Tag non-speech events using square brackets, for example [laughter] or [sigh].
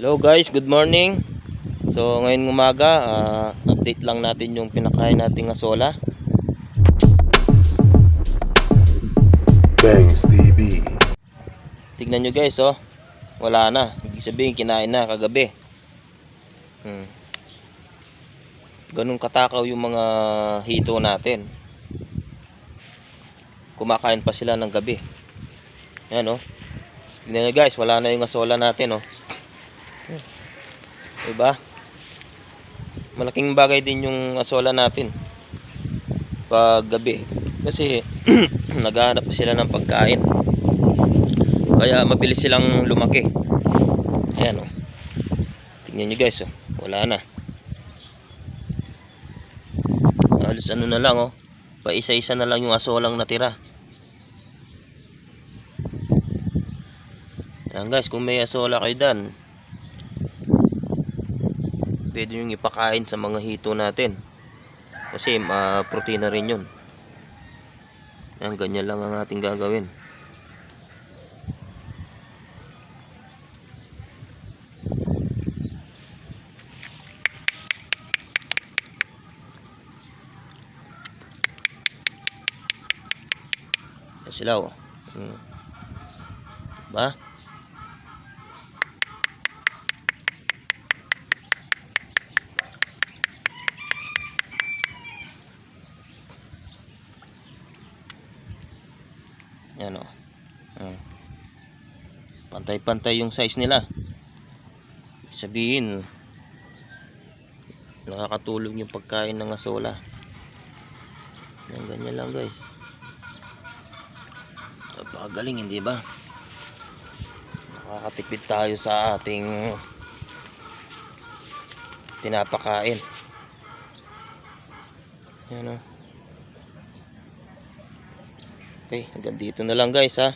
Hello guys, good morning. So ngayon umaga, ah, update lang natin yung pinakain nating asola. Bangs TV. Tignan nyo guys, oh. Wala na. Ibig sabihin, kinain na kagabi. Hmm. Ganun katakaw yung mga hito natin. Kumakain pa sila ng gabi. Yan, oh. Tignan nyo guys, wala na yung asola natin, oh. Diba? Malaking bagay din yung asola natin. Pag gabi. Kasi, [clears throat] naghahanap sila ng pagkain. Kaya mabilis silang lumaki. Ayan oh. Tingnan nyo guys oh. Wala na. Halos ano na lang oh. Pa isa-isa na lang yung asolang natira. Ayan guys, kung may asola kayo dan, pwede nyo ipakain sa mga hito natin. Kasi ma protein na rin yun. Ayan, ganyan lang ang ating gagawin. Yan sila oh. Hmm. Ba? Yan oh. Hmm. Pantay-pantay yung size nila. Sabihin, nakakatulong yung pagkain ng asola. Yan, ganyan lang guys. Napakagaling, hindi ba? Nakakatipid tayo sa ating pinapakain. Yan o. Okay, hanggang dito na lang guys ha.